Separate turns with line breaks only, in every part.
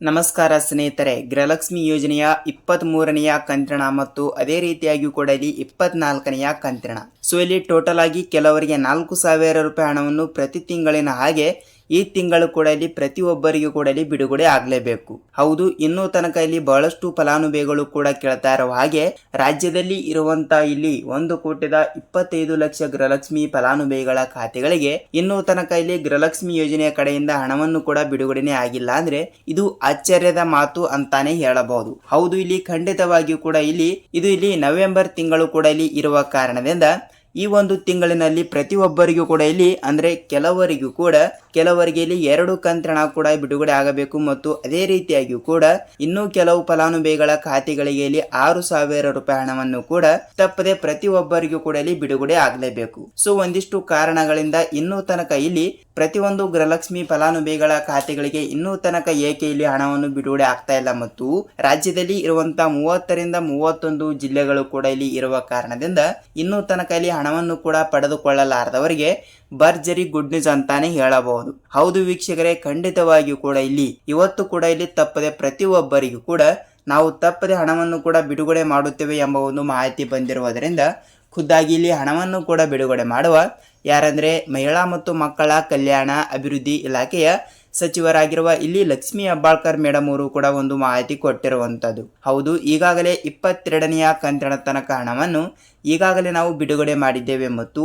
ನಮಸ್ಕಾರ ಸ್ನೇಹಿತರೆ, ಗೃಹಲಕ್ಷ್ಮಿ ಯೋಜನೆಯ ಇಪ್ಪತ್ತ್ ಮೂರನೆಯ ಕಂತ್ರಣ ಮತ್ತು ಅದೇ ರೀತಿಯಾಗಿ ಕೂಡ ಇಲ್ಲಿ ಇಪ್ಪತ್ನಾಲ್ಕನೆಯ ಕಂತ್ರಣ. ಸೊ ಇಲ್ಲಿ ಟೋಟಲ್ ಆಗಿ ಕೆಲವರಿಗೆ ನಾಲ್ಕು ಸಾವಿರ ರೂಪಾಯಿ ಹಣವನ್ನು ಪ್ರತಿ ತಿಂಗಳಿನ ಹಾಗೆ ಈ ತಿಂಗಳು ಕೂಡ ಇಲ್ಲಿ ಪ್ರತಿಯೊಬ್ಬರಿಗೂ ಕೂಡ ಇಲ್ಲಿ ಬಿಡುಗಡೆ ಆಗಲೇಬೇಕು. ಹೌದು, ಇನ್ನೂ ತನಕ ಇಲ್ಲಿ ಬಹಳಷ್ಟು ಫಲಾನುಭವಿಗಳು ಕೂಡ ಕೇಳ್ತಾ ಇರೋ ಹಾಗೆ ರಾಜ್ಯದಲ್ಲಿ ಇರುವಂತ ಇಲ್ಲಿ ಒಂದು ಕೋಟಿದ ಇಪ್ಪತ್ತೈದು ಲಕ್ಷ ಗೃಹಲಕ್ಷ್ಮಿ ಫಲಾನುಭವಿಗಳ ಖಾತೆಗಳಿಗೆ ಇನ್ನೂ ತನಕ ಇಲ್ಲಿ ಗೃಹಲಕ್ಷ್ಮಿ ಯೋಜನೆಯ ಕಡೆಯಿಂದ ಹಣವನ್ನು ಕೂಡ ಬಿಡುಗಡೆನೇ ಆಗಿಲ್ಲ ಅಂದ್ರೆ ಇದು ಆಶ್ಚರ್ಯದ ಮಾತು ಅಂತಾನೆ ಹೇಳಬಹುದು. ಹೌದು, ಇಲ್ಲಿ ಖಂಡಿತವಾಗಿಯೂ ಕೂಡ ಇಲ್ಲಿ, ಇದು ಇಲ್ಲಿ ನವೆಂಬರ್ ತಿಂಗಳು ಕೂಡ ಇಲ್ಲಿ ಇರುವ ಕಾರಣದಿಂದ ಈ ಒಂದು ತಿಂಗಳಿನಲ್ಲಿ ಪ್ರತಿಯೊಬ್ಬರಿಗೂ ಕೂಡ ಇಲ್ಲಿ, ಅಂದ್ರೆ ಕೆಲವರಿಗೂ ಕೂಡ, ಕೆಲವರಿಗೆ ಇಲ್ಲಿ ಎರಡು ಕಂತ್ರಣ ಕೂಡ ಬಿಡುಗಡೆ ಆಗಬೇಕು. ಮತ್ತು ಅದೇ ರೀತಿಯಾಗಿಯೂ ಕೂಡ ಇನ್ನೂ ಕೆಲವು ಫಲಾನುಭವಿಗಳ ಖಾತೆಗಳಿಗೆ ಇಲ್ಲಿ ಆರು ಸಾವಿರ ರೂಪಾಯಿ ಹಣವನ್ನು ಕೂಡ ತಪ್ಪದೆ ಪ್ರತಿಯೊಬ್ಬರಿಗೂ ಕೂಡ ಇಲ್ಲಿ ಬಿಡುಗಡೆ ಆಗಲೇಬೇಕು. ಸೊ, ಒಂದಿಷ್ಟು ಕಾರಣಗಳಿಂದ ಇನ್ನೂ ತನಕ ಇಲ್ಲಿ ಪ್ರತಿಯೊಂದು ಗೃಹಲಕ್ಷ್ಮಿ ಫಲಾನುಭವಿಗಳ ಖಾತೆಗಳಿಗೆ ಇನ್ನೂ ತನಕ ಏಕೆ ಇಲ್ಲಿ ಹಣವನ್ನು ಬಿಡುಗಡೆ ಆಗ್ತಾ ಇಲ್ಲ ಮತ್ತು ರಾಜ್ಯದಲ್ಲಿ ಇರುವಂತಹ ಮೂವತ್ತರಿಂದ ಮೂವತ್ತೊಂದು ಜಿಲ್ಲೆಗಳು ಕೂಡ ಇಲ್ಲಿ ಇರುವ ಕಾರಣದಿಂದ ಇನ್ನೂ ತನಕ ಇಲ್ಲಿ ಹಣವನ್ನು ಕೂಡ ಪಡೆದುಕೊಳ್ಳಲಾರದವರಿಗೆ ಭರ್ಜರಿ ಗುಡ್ ನ್ಯೂಸ್ ಅಂತಾನೆ ಹೇಳಬಹುದು. ಹೌದು ವೀಕ್ಷಕರೇ, ಖಂಡಿತವಾಗಿಯೂ ಕೂಡ ಇಲ್ಲಿ, ಇವತ್ತು ಕೂಡ ಇಲ್ಲಿ ತಪ್ಪದೆ ಪ್ರತಿಯೊಬ್ಬರಿಗೂ ಕೂಡ ನಾವು ತಪ್ಪದೆ ಹಣವನ್ನು ಕೂಡ ಬಿಡುಗಡೆ ಮಾಡುತ್ತೇವೆ ಎಂಬ ಒಂದು ಮಾಹಿತಿ ಬಂದಿರುವುದರಿಂದ ಖುದ್ದಾಗಿ ಇಲ್ಲಿ ಹಣವನ್ನು ಕೂಡ ಬಿಡುಗಡೆ ಮಾಡುವ ಯಾರಂದ್ರೆ ಮಹಿಳಾ ಮತ್ತು ಮಕ್ಕಳ ಕಲ್ಯಾಣ ಅಭಿವೃದ್ಧಿ ಇಲಾಖೆಯ ಸಚಿವರಾಗಿರುವ ಇಲ್ಲಿ ಲಕ್ಷ್ಮಿ ಹೆಬ್ಬಾಳ್ಕರ್ ಮೇಡಮ್ ಅವರು ಕೂಡ ಒಂದು ಮಾಹಿತಿ ಕೊಟ್ಟಿರುವಂತದ್ದು ಹೌದು, ಈಗಾಗಲೇ ಇಪ್ಪತ್ತೆರಡನೆಯ ಕಂತಿನ ತನಕ ಹಣವನ್ನು ಈಗಾಗಲೇ ನಾವು ಬಿಡುಗಡೆ ಮಾಡಿದ್ದೇವೆ ಮತ್ತು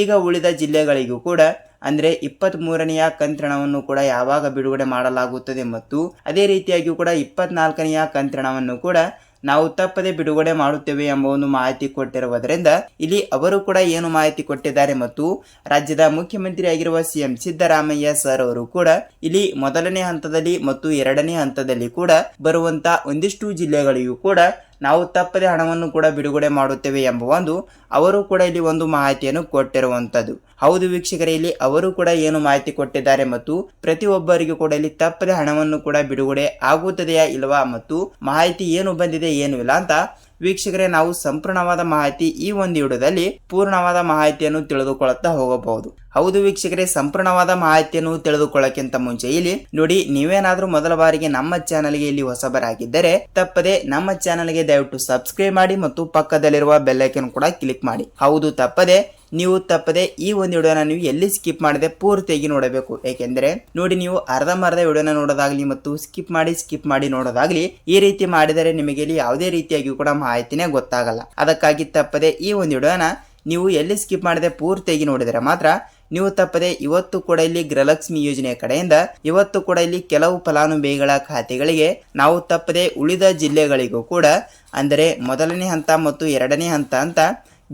ಈಗ ಉಳಿದ ಜಿಲ್ಲೆಗಳಿಗೂ ಕೂಡ, ಅಂದರೆ ಇಪ್ಪತ್ತ್ ಮೂರನೆಯ ಕಂತಿನವನ್ನು ಕೂಡ ಯಾವಾಗ ಬಿಡುಗಡೆ ಮಾಡಲಾಗುತ್ತದೆ ಮತ್ತು ಅದೇ ರೀತಿಯಾಗಿಯೂ ಕೂಡ ಇಪ್ಪತ್ನಾಲ್ಕನೆಯ ಕಂತ್ರಣವನ್ನು ಕೂಡ ನಾವು ತಪ್ಪದೆ ಬಿಡುಗಡೆ ಮಾಡುತ್ತೇವೆ ಎಂಬ ಒಂದು ಮಾಹಿತಿ ಕೊಟ್ಟಿರುವುದರಿಂದ ಇಲ್ಲಿ ಅವರು ಕೂಡ ಏನು ಮಾಹಿತಿ ಕೊಟ್ಟಿದ್ದಾರೆ ಮತ್ತು ರಾಜ್ಯದ ಮುಖ್ಯಮಂತ್ರಿ ಆಗಿರುವ ಸಿಎಂ ಸಿದ್ದರಾಮಯ್ಯ ಸರ್ ಅವರು ಕೂಡ ಇಲ್ಲಿ ಮೊದಲನೇ ಹಂತದಲ್ಲಿ ಮತ್ತು ಎರಡನೇ ಹಂತದಲ್ಲಿ ಕೂಡ ಬರುವಂತ ಒಂದಿಷ್ಟು ಜಿಲ್ಲೆಗಳಿಗೂ ಕೂಡ ನಾವು ತಪ್ಪದೆ ಹಣವನ್ನು ಕೂಡ ಬಿಡುಗಡೆ ಮಾಡುತ್ತೇವೆ ಎಂಬ ಒಂದು, ಅವರು ಕೂಡ ಇಲ್ಲಿ ಒಂದು ಮಾಹಿತಿಯನ್ನು ಕೊಟ್ಟಿರುವಂಥದ್ದು. ಹೌದು ವೀಕ್ಷಕರೇ, ಇಲ್ಲಿ ಅವರು ಕೂಡ ಏನು ಮಾಹಿತಿ ಕೊಟ್ಟಿದ್ದಾರೆ ಮತ್ತು ಪ್ರತಿಯೊಬ್ಬರಿಗೂ ಕೂಡ ಇಲ್ಲಿ ತಪ್ಪದೆ ಹಣವನ್ನು ಕೂಡ ಬಿಡುಗಡೆ ಆಗುತ್ತದೆಯಾ ಇಲ್ವಾ ಮತ್ತು ಮಾಹಿತಿ ಏನು ಬಂದಿದೆ ಏನು ಇಲ್ಲ ಅಂತ ವೀಕ್ಷಕರೇ, ನಾವು ಸಂಪೂರ್ಣವಾದ ಮಾಹಿತಿ ಈ ಒಂದು ವಿಡಿಯೋದಲ್ಲಿ ಪೂರ್ಣವಾದ ಮಾಹಿತಿಯನ್ನು ತಿಳಿದುಕೊಳ್ಳುತ್ತಾ ಹೋಗಬಹುದು. ಹೌದು ವೀಕ್ಷಕರೇ, ಸಂಪೂರ್ಣವಾದ ಮಾಹಿತಿಯನ್ನು ತಿಳಿದುಕೊಳ್ಳಕ್ಕಿಂತ ಮುಂಚೆ ಇಲ್ಲಿ ನೋಡಿ, ನೀವೇನಾದ್ರೂ ಮೊದಲ ಬಾರಿಗೆ ನಮ್ಮ ಚಾನಲ್ಗೆ ಇಲ್ಲಿ ಹೊಸಬರಾಗಿದ್ದರೆ ತಪ್ಪದೆ ನಮ್ಮ ಚಾನಲ್ಗೆ ದಯವಿಟ್ಟು ಸಬ್ಸ್ಕ್ರೈಬ್ ಮಾಡಿ ಮತ್ತು ಪಕ್ಕದಲ್ಲಿರುವ ಬೆಲ್ಲೈಕನ್ ಕೂಡ ಕ್ಲಿಕ್ ಮಾಡಿ. ಹೌದು, ತಪ್ಪದೆ ನೀವು ತಪ್ಪದೆ ಈ ಒಂದು ವಿಡಿಯೋನ ನೀವು ಎಲ್ಲಿ ಸ್ಕಿಪ್ ಮಾಡದೆ ಪೂರ್ತಿಯಾಗಿ ನೋಡಬೇಕು. ಏಕೆಂದರೆ ನೋಡಿ ನೀವು ಅರ್ಧಂಬರ್ಧ ವಿಡಿಯೋನ ನೋಡೋದಾಗ್ಲಿ ಮತ್ತು ಸ್ಕಿಪ್ ಮಾಡಿ ಸ್ಕಿಪ್ ಮಾಡಿ ನೋಡೋದಾಗ್ಲಿ ಈ ರೀತಿ ಮಾಡಿದರೆ ನಿಮಗೆ ಇಲ್ಲಿ ಯಾವುದೇ ರೀತಿಯಾಗಿ ಕೂಡ ಮಾಹಿತಿನೇ ಗೊತ್ತಾಗಲ್ಲ. ಅದಕ್ಕಾಗಿ ತಪ್ಪದೆ ಈ ಒಂದು ವಿಡಿಯೋನ ನೀವು ಎಲ್ಲಿ ಸ್ಕಿಪ್ ಮಾಡದೆ ಪೂರ್ತಿಯಾಗಿ ನೋಡಿದರೆ ಮಾತ್ರ ನೀವು ತಪ್ಪದೆ ಇವತ್ತು ಕೂಡ ಇಲ್ಲಿ ಗೃಹಲಕ್ಷ್ಮಿ ಯೋಜನೆಯ ಕಡೆಯಿಂದ ಇವತ್ತು ಕೂಡ ಇಲ್ಲಿ ಕೆಲವು ಫಲಾನುಭವಿಗಳ ಖಾತೆಗಳಿಗೆ ನಾವು ತಪ್ಪದೆ ಉಳಿದ ಜಿಲ್ಲೆಗಳಿಗೂ ಕೂಡ, ಅಂದರೆ ಮೊದಲನೇ ಹಂತ ಮತ್ತು ಎರಡನೇ ಹಂತ ಅಂತ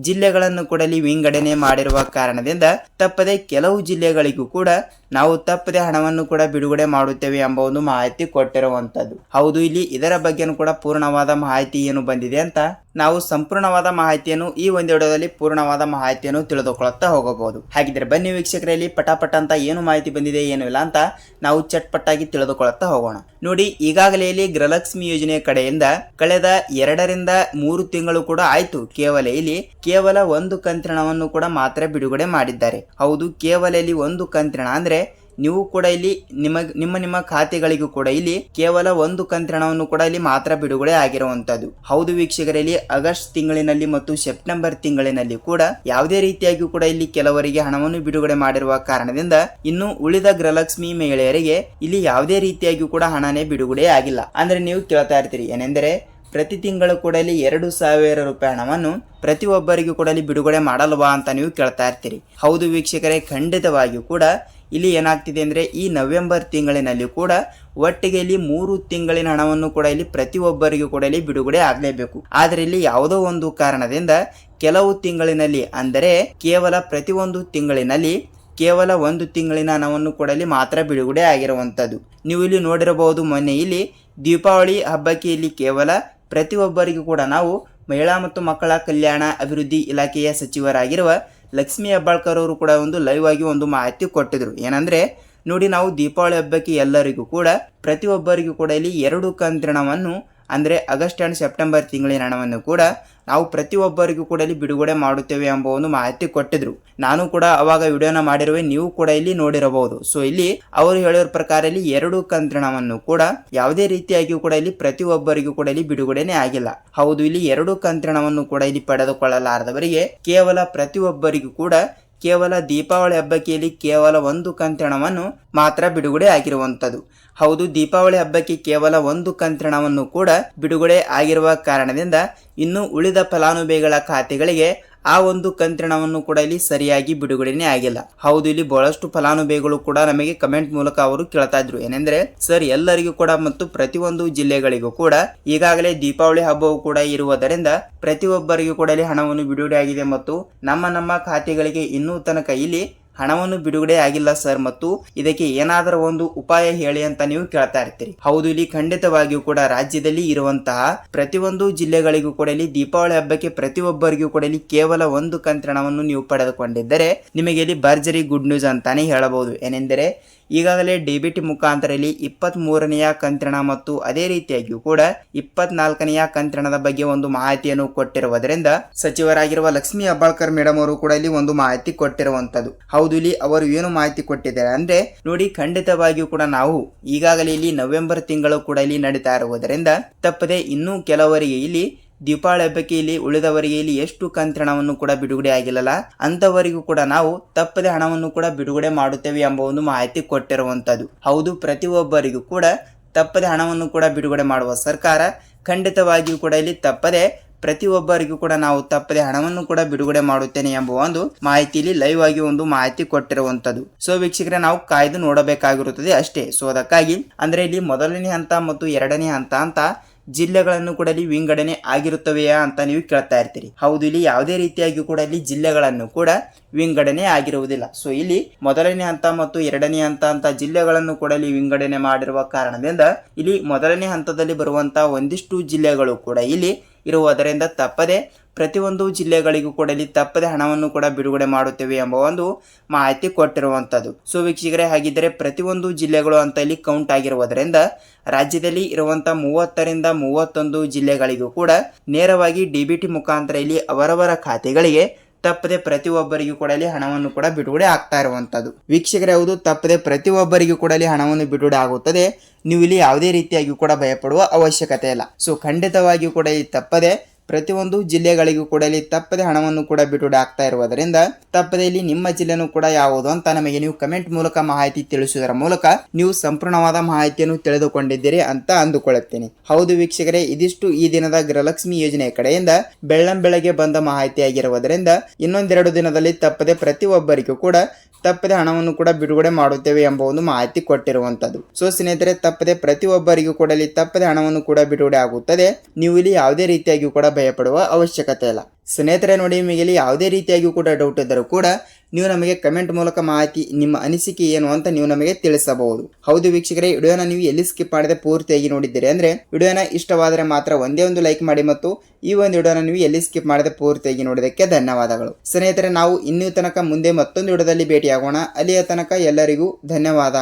ಜಿಲ್ಲೆಗಳನ್ನು ಕೂಡ ವಿಂಗಡಣೆ ಮಾಡಿರುವ ಕಾರಣದಿಂದ ತಪ್ಪದೆ ಕೆಲವು ಜಿಲ್ಲೆಗಳಿಗೂ ಕೂಡ ನಾವು ತಪ್ಪದೆ ಹಣವನ್ನು ಕೂಡ ಬಿಡುಗಡೆ ಮಾಡುತ್ತೇವೆ ಎಂಬ ಒಂದು ಮಾಹಿತಿ ಕೊಟ್ಟಿರುವಂತದ್ದು ಹೌದು, ಇಲ್ಲಿ ಇದರ ಬಗ್ಗೆನೂ ಕೂಡ ಪೂರ್ಣವಾದ ಮಾಹಿತಿ ಏನು ಬಂದಿದೆ ಅಂತ ನಾವು ಸಂಪೂರ್ಣವಾದ ಮಾಹಿತಿಯನ್ನು ಈ ಒಂದೆಡದಲ್ಲಿ ಪೂರ್ಣವಾದ ಮಾಹಿತಿಯನ್ನು ತಿಳಿದುಕೊಳ್ಳುತ್ತಾ ಹೋಗಬಹುದು. ಹಾಗಿದ್ರೆ ಬನ್ನಿ ವೀಕ್ಷಕರಲ್ಲಿ ಪಟಾಪಟ ಅಂತ ಏನು ಮಾಹಿತಿ ಬಂದಿದೆ ಏನು ಇಲ್ಲ ಅಂತ ನಾವು ಚಟ್ಪಟ್ಟಾಗಿ ತಿಳಿದುಕೊಳ್ಳುತ್ತಾ ಹೋಗೋಣ. ನೋಡಿ, ಈಗಾಗಲೇ ಇಲ್ಲಿ ಗೃಹಲಕ್ಷ್ಮಿ ಯೋಜನೆ ಕಡೆಯಿಂದ ಕಳೆದ ಎರಡರಿಂದ ಮೂರು ತಿಂಗಳು ಕೂಡ ಆಯ್ತು. ಕೇವಲ ಇಲ್ಲಿ ಕೇವಲ ಒಂದು ಕಂತ್ರಣವನ್ನು ಕೂಡ ಮಾತ್ರ ಬಿಡುಗಡೆ ಮಾಡಿದ್ದಾರೆ. ಹೌದು, ಕೇವಲ ಇಲ್ಲಿ ಒಂದು ಕಂತ್ರಣ ಅಂದ್ರೆ ನೀವು ಕೂಡ ಇಲ್ಲಿ ನಿಮ್ಮ ನಿಮ್ಮ ನಿಮ್ಮ ಖಾತೆಗಳಿಗೂ ಕೂಡ ಇಲ್ಲಿ ಕೇವಲ ಒಂದು ಕಂತ್ರಣವನ್ನು ಕೂಡ ಇಲ್ಲಿ ಮಾತ್ರ ಬಿಡುಗಡೆ ಆಗಿರುವಂತದ್ದು ಹೌದು ವೀಕ್ಷಕರಲ್ಲಿ ಆಗಸ್ಟ್ ತಿಂಗಳಿನಲ್ಲಿ ಮತ್ತು ಸೆಪ್ಟೆಂಬರ್ ತಿಂಗಳಿನಲ್ಲಿ ಕೂಡ ಯಾವುದೇ ರೀತಿಯಾಗಿ ಕೂಡ ಇಲ್ಲಿ ಕೆಲವರಿಗೆ ಹಣವನ್ನು ಬಿಡುಗಡೆ ಮಾಡಿರುವ ಕಾರಣದಿಂದ ಇನ್ನು ಉಳಿದ ಗೃಹಲಕ್ಷ್ಮಿ ಮಹಿಳೆಯರಿಗೆ ಇಲ್ಲಿ ಯಾವುದೇ ರೀತಿಯಾಗಿ ಕೂಡ ಹಣನೇ ಬಿಡುಗಡೆ ಆಗಿಲ್ಲ. ಅಂದ್ರೆ ನೀವು ಕೇಳ್ತಾ ಇರ್ತೀರಿ ಏನೆಂದರೆ ಪ್ರತಿ ತಿಂಗಳು ಕೊಡಲಿ ಎರಡು ಸಾವಿರ ರೂಪಾಯಿ ಹಣವನ್ನು ಪ್ರತಿಯೊಬ್ಬರಿಗೂ ಕೊಡಲಿ ಬಿಡುಗಡೆ ಮಾಡಲ್ವಾ ಅಂತ ನೀವು ಕೇಳ್ತಾ ಇರ್ತೀರಿ. ಹೌದು ವೀಕ್ಷಕರೇ, ಖಂಡಿತವಾಗಿಯೂ ಕೂಡ ಇಲ್ಲಿ ಏನಾಗ್ತಿದೆ ಅಂದರೆ ಈ ನವೆಂಬರ್ ತಿಂಗಳಿನಲ್ಲಿ ಕೂಡ ಒಟ್ಟಿಗೆ ಇಲ್ಲಿ ಮೂರು ತಿಂಗಳಿನ ಹಣವನ್ನು ಕೂಡ ಇಲ್ಲಿ ಪ್ರತಿಯೊಬ್ಬರಿಗೂ ಕೂಡ ಇಲ್ಲಿ ಬಿಡುಗಡೆ ಆಗಲೇಬೇಕು. ಆದರೆ ಇಲ್ಲಿ ಯಾವುದೋ ಒಂದು ಕಾರಣದಿಂದ ಕೆಲವು ತಿಂಗಳಿನಲ್ಲಿ ಅಂದರೆ ಕೇವಲ ಪ್ರತಿಯೊಂದು ತಿಂಗಳಿನಲ್ಲಿ ಕೇವಲ ಒಂದು ತಿಂಗಳಿನ ಹಣವನ್ನು ಕೂಡ ಮಾತ್ರ ಬಿಡುಗಡೆ ಆಗಿರುವಂಥದ್ದು. ನೀವು ಇಲ್ಲಿ ನೋಡಿರಬಹುದು ಮೊನ್ನೆ ಇಲ್ಲಿ ದೀಪಾವಳಿ ಹಬ್ಬಕ್ಕೆ ಇಲ್ಲಿ ಕೇವಲ ಪ್ರತಿಯೊಬ್ಬರಿಗೂ ಕೂಡ ನಾವು ಮಹಿಳಾ ಮತ್ತು ಮಕ್ಕಳ ಕಲ್ಯಾಣ ಅಭಿವೃದ್ಧಿ ಇಲಾಖೆಯ ಸಚಿವರಾಗಿರುವ ಲಕ್ಷ್ಮೀ ಹೆಬ್ಬಾಳ್ಕರ್ ಅವರು ಕೂಡ ಒಂದು ಲೈವ್ ಆಗಿ ಒಂದು ಮಾಹಿತಿ ಕೊಟ್ಟಿದ್ರು. ಏನಂದ್ರೆ, ನೋಡಿ ನಾವು ದೀಪಾವಳಿ ಹಬ್ಬಕ್ಕೆ ಎಲ್ಲರಿಗೂ ಕೂಡ ಪ್ರತಿಯೊಬ್ಬರಿಗೂ ಕೂಡ ಇಲ್ಲಿ ಎರಡು ಕಂತಿನವನ್ನು ಅಂದರೆ ಆಗಸ್ಟ್ ಆ್ಯಂಡ್ ಸೆಪ್ಟೆಂಬರ್ ತಿಂಗಳಿನ ಹಣವನ್ನು ಕೂಡ ನಾವು ಪ್ರತಿಯೊಬ್ಬರಿಗೂ ಕೂಡ ಇಲ್ಲಿ ಬಿಡುಗಡೆ ಮಾಡುತ್ತೇವೆ ಎಂಬ ಒಂದು ಮಾಹಿತಿ ಕೊಟ್ಟಿದ್ರು. ನಾನು ಕೂಡ ಅವಾಗ ವಿಡಿಯೋನ ಮಾಡಿರುವೆ, ನೀವು ಕೂಡ ಇಲ್ಲಿ ನೋಡಿರಬಹುದು. ಸೊ ಇಲ್ಲಿ ಅವರು ಹೇಳಿರೋ ಪ್ರಕಾರ ಇಲ್ಲಿ ಎರಡು ಕಂತ್ರಣವನ್ನು ಕೂಡ ಯಾವುದೇ ರೀತಿಯಾಗಿಯೂ ಕೂಡ ಇಲ್ಲಿ ಪ್ರತಿಯೊಬ್ಬರಿಗೂ ಕೂಡ ಇಲ್ಲಿ ಬಿಡುಗಡೆನೇ ಆಗಿಲ್ಲ. ಹೌದು, ಇಲ್ಲಿ ಎರಡು ಕಂತ್ರಣವನ್ನು ಕೂಡ ಇಲ್ಲಿ ಪಡೆದುಕೊಳ್ಳಲಾರದವರಿಗೆ ಕೇವಲ ಪ್ರತಿಯೊಬ್ಬರಿಗೂ ಕೂಡ ಕೇವಲ ದೀಪಾವಳಿ ಹಬ್ಬಕ್ಕೆ ಇಲ್ಲಿ ಕೇವಲ ಒಂದು ಕಂತ್ರಣವನ್ನು ಮಾತ್ರ ಬಿಡುಗಡೆ ಆಗಿರುವಂಥದ್ದು. ಹೌದು, ದೀಪಾವಳಿ ಹಬ್ಬಕ್ಕೆ ಕೇವಲ ಒಂದು ಕಂತ್ರಣವನ್ನು ಕೂಡ ಬಿಡುಗಡೆ ಆಗಿರುವ ಕಾರಣದಿಂದ ಇನ್ನು ಉಳಿದ ಫಲಾನುಭವಿಗಳ ಖಾತೆಗಳಿಗೆ ಆ ಒಂದು ಕಂತ್ರಣವನ್ನು ಕೂಡ ಇಲ್ಲಿ ಸರಿಯಾಗಿ ಬಿಡುಗಡೆನೆ ಆಗಿಲ್ಲ. ಹೌದು, ಇಲ್ಲಿ ಬಹಳಷ್ಟು ಫಲಾನುಭವಿಗಳು ಕೂಡ ನಮಗೆ ಕಮೆಂಟ್ ಮೂಲಕ ಅವರು ಕೇಳ್ತಾ ಇದ್ರು. ಏನೆಂದ್ರೆ, ಸರ್, ಎಲ್ಲರಿಗೂ ಕೂಡ ಮತ್ತು ಪ್ರತಿಯೊಂದು ಜಿಲ್ಲೆಗಳಿಗೂ ಕೂಡ ಈಗಾಗಲೇ ದೀಪಾವಳಿ ಹಬ್ಬವು ಕೂಡ ಇರುವುದರಿಂದ ಪ್ರತಿಯೊಬ್ಬರಿಗೂ ಕೂಡ ಇಲ್ಲಿ ಹಣವನ್ನು ಬಿಡುಗಡೆ ಆಗಿದೆ ಮತ್ತು ನಮ್ಮ ನಮ್ಮ ಖಾತೆಗಳಿಗೆ ಇನ್ನೂ ತನಕ ಇಲ್ಲಿ ಹಣವನ್ನು ಬಿಡುಗಡೆ ಆಗಿಲ್ಲ ಸರ್ ಮತ್ತು ಇದಕ್ಕೆ ಏನಾದರೂ ಒಂದು ಉಪಾಯ ಹೇಳಿ ಅಂತ ನೀವು ಕೇಳ್ತಾ ಇರ್ತೀರಿ. ಹೌದು, ಇಲ್ಲಿ ಖಂಡಿತವಾಗಿಯೂ ಕೂಡ ರಾಜ್ಯದಲ್ಲಿ ಇರುವಂತಹ ಪ್ರತಿಯೊಂದು ಜಿಲ್ಲೆಗಳಿಗೂ ಕೂಡ ಇಲ್ಲಿ ದೀಪಾವಳಿ ಹಬ್ಬಕ್ಕೆ ಪ್ರತಿಯೊಬ್ಬರಿಗೂ ಕೂಡ ಇಲ್ಲಿ ಕೇವಲ ಒಂದು ಕಂತ್ರಣವನ್ನು ನೀವು ಪಡೆದುಕೊಂಡಿದ್ದರೆ ನಿಮಗೆ ಇಲ್ಲಿ ಭರ್ಜರಿ ಗುಡ್ ನ್ಯೂಸ್ ಅಂತಾನೆ ಹೇಳಬಹುದು. ಏನೆಂದರೆ ಈಗಾಗಲೇ ಡಿಬಿಟಿ ಮುಖಾಂತರ ಇಲ್ಲಿ ಇಪ್ಪತ್ತ್ ಮೂರನೆಯ ಕಂತ್ರಣ ಮತ್ತು ಅದೇ ರೀತಿಯಾಗಿಯೂ ಕೂಡ ಇಪ್ಪತ್ನಾಲ್ಕನೆಯ ಕಂತ್ರಣದ ಬಗ್ಗೆ ಒಂದು ಮಾಹಿತಿಯನ್ನು ಕೊಟ್ಟಿರುವುದರಿಂದ ಸಚಿವರಾಗಿರುವ ಲಕ್ಷ್ಮೀ ಅಬ್ಬಾಳ್ಕರ್ ಮೇಡಮ್ ಅವರು ಕೂಡ ಇಲ್ಲಿ ಒಂದು ಮಾಹಿತಿ ಕೊಟ್ಟಿರುವಂತದ್ದು ಹೌದು, ಇಲ್ಲಿ ಅವರು ಏನು ಮಾಹಿತಿ ಕೊಟ್ಟಿದ್ದಾರೆ ಅಂದ್ರೆ ನೋಡಿ, ಖಂಡಿತವಾಗಿಯೂ ಕೂಡ ನಾವು ಈಗಾಗಲೇ ಇಲ್ಲಿ ನವೆಂಬರ್ ತಿಂಗಳು ಕೂಡ ಇಲ್ಲಿ ನಡೀತಾ ಇರುವುದರಿಂದ ತಪ್ಪದೆ ಇನ್ನೂ ಕೆಲವರಿಗೆ ಇಲ್ಲಿ ದೀಪಾವಳಿ ಹಬ್ಬಕ್ಕೆ ಇಲ್ಲಿ ಉಳಿದವರಿಗೆ ಇಲ್ಲಿ ಎಷ್ಟು ಕಂತ್ರಣವನ್ನು ಕೂಡ ಬಿಡುಗಡೆ ಆಗಿಲ್ಲಲ್ಲ ಅಂತವರಿಗೂ ಕೂಡ ನಾವು ತಪ್ಪದೆ ಹಣವನ್ನು ಕೂಡ ಬಿಡುಗಡೆ ಮಾಡುತ್ತೇವೆ ಎಂಬ ಒಂದು ಮಾಹಿತಿ ಕೊಟ್ಟಿರುವಂತದ್ದು ಹೌದು, ಪ್ರತಿಯೊಬ್ಬರಿಗೂ ಕೂಡ ತಪ್ಪದೆ ಹಣವನ್ನು ಕೂಡ ಬಿಡುಗಡೆ ಮಾಡುವ ಸರ್ಕಾರ ಖಂಡಿತವಾಗಿಯೂ ಕೂಡ ಇಲ್ಲಿ ತಪ್ಪದೆ, ಪ್ರತಿಯೊಬ್ಬರಿಗೂ ಕೂಡ ನಾವು ತಪ್ಪದೆ ಹಣವನ್ನು ಕೂಡ ಬಿಡುಗಡೆ ಮಾಡುತ್ತೇನೆ ಎಂಬ ಒಂದು ಮಾಹಿತಿಯಲ್ಲಿ ಲೈವ್ ಆಗಿ ಒಂದು ಮಾಹಿತಿ ಕೊಟ್ಟಿರುವಂತದ್ದು ಸೊ ವೀಕ್ಷಕರೇ, ನಾವು ಕಾಯ್ದು ನೋಡಬೇಕಾಗಿರುತ್ತದೆ ಅಷ್ಟೇ. ಸೊ ಅದಕ್ಕಾಗಿ ಅಂದ್ರೆ ಇಲ್ಲಿ ಮೊದಲನೇ ಹಂತ ಮತ್ತು ಎರಡನೇ ಹಂತ ಅಂತ ಜಿಲ್ಲೆಗಳನ್ನು ಕೂಡ ಇಲ್ಲಿ ವಿಂಗಡಣೆ ಆಗಿರುತ್ತವೆಯಾ ಅಂತ ನೀವು ಕೇಳ್ತಾ ಇರ್ತೀರಿ. ಹೌದು, ಇಲ್ಲಿ ಯಾವುದೇ ರೀತಿಯಾಗಿ ಕೂಡ ಇಲ್ಲಿ ಜಿಲ್ಲೆಗಳನ್ನು ಕೂಡ ವಿಂಗಡಣೆ ಆಗಿರುವುದಿಲ್ಲ. ಸೊ ಇಲ್ಲಿ ಮೊದಲನೇ ಹಂತ ಮತ್ತು ಎರಡನೇ ಹಂತ ಅಂತ ಜಿಲ್ಲೆಗಳನ್ನು ಕೂಡ ಇಲ್ಲಿ ವಿಂಗಡಣೆ ಮಾಡಿರುವ ಕಾರಣದಿಂದ ಇಲ್ಲಿ ಮೊದಲನೇ ಹಂತದಲ್ಲಿ ಬರುವಂತಹ ಒಂದಿಷ್ಟು ಜಿಲ್ಲೆಗಳು ಕೂಡ ಇಲ್ಲಿ ಇರುವುದರಿಂದ ತಪ್ಪದೆ ಪ್ರತಿಯೊಂದು ಜಿಲ್ಲೆಗಳಿಗೂ ಕೂಡ ಇಲ್ಲಿ ತಪ್ಪದೆ ಹಣವನ್ನು ಕೂಡ ಬಿಡುಗಡೆ ಮಾಡುತ್ತೇವೆ ಎಂಬ ಒಂದು ಮಾಹಿತಿ ಕೊಟ್ಟಿರುವಂಥದ್ದು. ಸೊ ವೀಕ್ಷಕರೇ, ಹಾಗಿದ್ದರೆ ಪ್ರತಿಯೊಂದು ಜಿಲ್ಲೆಗಳು ಅಂತ ಇಲ್ಲಿ ಕೌಂಟ್ ಆಗಿರುವುದರಿಂದ ರಾಜ್ಯದಲ್ಲಿ ಇರುವಂಥ ಮೂವತ್ತರಿಂದ ಮೂವತ್ತೊಂದು ಜಿಲ್ಲೆಗಳಿಗೂ ಕೂಡ ನೇರವಾಗಿ ಡಿಬಿಟಿ ಮುಖಾಂತರ ಇಲ್ಲಿ ಅವರವರ ಖಾತೆಗಳಿಗೆ ತಪ್ಪದೆ ಪ್ರತಿಯೊಬ್ಬರಿಗೂ ಕೂಡ ಇಲ್ಲಿ ಹಣವನ್ನು ಕೂಡ ಬಿಡುಗಡೆ ಆಗ್ತಾ ಇರುವಂಥದ್ದು ವೀಕ್ಷಕರ, ಹೌದು, ತಪ್ಪದೆ ಪ್ರತಿಯೊಬ್ಬರಿಗೂ ಕೂಡ ಇಲ್ಲಿ ಹಣವನ್ನು ಬಿಡುಗಡೆ ಆಗುತ್ತದೆ. ನೀವು ಇಲ್ಲಿ ಯಾವುದೇ ರೀತಿಯಾಗಿ ಕೂಡ ಭಯಪಡುವ ಅವಶ್ಯಕತೆ ಇಲ್ಲ. ಸೊ ಖಂಡಿತವಾಗಿಯೂ ಕೂಡ ಈ ತಪ್ಪದೆ ಪ್ರತಿಯೊಂದು ಜಿಲ್ಲೆಗಳಿಗೂ ಕೂಡ ಇಲ್ಲಿ ತಪ್ಪದೆ ಹಣವನ್ನು ಕೂಡ ಬಿಡುಗಡೆ ಆಗ್ತಾ ಇರುವುದರಿಂದ ತಪ್ಪದೆ ಇಲ್ಲಿ ನಿಮ್ಮ ಜಿಲ್ಲೆನೂ ಕೂಡ ಯಾವುದು ಅಂತ ನಮಗೆ ನೀವು ಕಮೆಂಟ್ ಮೂಲಕ ಮಾಹಿತಿ ತಿಳಿಸುವುದರ ಮೂಲಕ ನೀವು ಸಂಪೂರ್ಣವಾದ ಮಾಹಿತಿಯನ್ನು ತಿಳಿದುಕೊಂಡಿದ್ದೀರಿ ಅಂತ ಅಂದುಕೊಳ್ಳುತ್ತೇನೆ. ಹೌದು ವೀಕ್ಷಕರೇ, ಇದಿಷ್ಟು ಈ ದಿನದ ಗೃಹಲಕ್ಷ್ಮಿ ಯೋಜನೆ ಕಡೆಯಿಂದ ಬೆಳ್ಳಂ ಬೆಳಗ್ಗೆ ಬಂದ ಮಾಹಿತಿಯಾಗಿರುವುದರಿಂದ ಇನ್ನೊಂದೆರಡು ದಿನದಲ್ಲಿ ತಪ್ಪದೆ ಪ್ರತಿಯೊಬ್ಬರಿಗೂ ಕೂಡ ತಪ್ಪದೆ ಹಣವನ್ನು ಕೂಡ ಬಿಡುಗಡೆ ಮಾಡುತ್ತೇವೆ ಎಂಬ ಒಂದು ಮಾಹಿತಿ ಕೊಟ್ಟಿರುವಂತದ್ದು ಸೊ, ಸ್ನೇಹಿತರೆ, ತಪ್ಪದೆ ಪ್ರತಿಯೊಬ್ಬರಿಗೂ ಕೂಡ ಇಲ್ಲಿ ತಪ್ಪದೆ ಹಣವನ್ನು ಕೂಡ ಬಿಡುಗಡೆ ಆಗುತ್ತದೆ. ನೀವು ಇಲ್ಲಿ ಯಾವುದೇ ರೀತಿಯಾಗಿಯೂ ಕೂಡ ಭಯಪಡುವ ಅವಶ್ಯಕತೆ ಇಲ್ಲ. ಸ್ನೇಹಿತರೆ, ನೋಡಿ ನಿಮಗೆ ಇಲ್ಲಿ ಯಾವುದೇ ರೀತಿಯಾಗಿಯೂ ಕೂಡ ಡೌಟ್ ಇದ್ದರೂ ಕೂಡ ನೀವು ನಮಗೆ ಕಮೆಂಟ್ ಮೂಲಕ ಮಾಹಿತಿ, ನಿಮ್ಮ ಅನಿಸಿಕೆ ಏನು ಅಂತ ನೀವು ನಮಗೆ ತಿಳಿಸಬಹುದು. ಹೌದು ವೀಕ್ಷಕರೇ, ವಿಡಿಯೋನ ನೀವು ಎಲ್ಲಿ ಸ್ಕಿಪ್ ಮಾಡದೆ ಪೂರ್ತಿಯಾಗಿ ನೋಡಿದ್ದೀರಿ ಅಂದ್ರೆ, ವಿಡಿಯೋನ ಇಷ್ಟವಾದರೆ ಮಾತ್ರ ಒಂದೇ ಒಂದು ಲೈಕ್ ಮಾಡಿ ಮತ್ತು ಈ ಒಂದು ವಿಡಿಯೋನ ನೀವು ಎಲ್ಲಿ ಸ್ಕಿಪ್ ಮಾಡದೆ ಪೂರ್ತಿಯಾಗಿ ನೋಡೋದಕ್ಕೆ ಧನ್ಯವಾದಗಳು. ಸ್ನೇಹಿತರೆ, ನಾವು ಇನ್ನೂ ತನಕ ಮುಂದೆ ಮತ್ತೊಂದು ವಿಡಿಯೋದಲ್ಲಿ ಭೇಟಿಯಾಗೋಣ. ಅಲ್ಲಿಯ ತನಕ ಎಲ್ಲರಿಗೂ ಧನ್ಯವಾದ.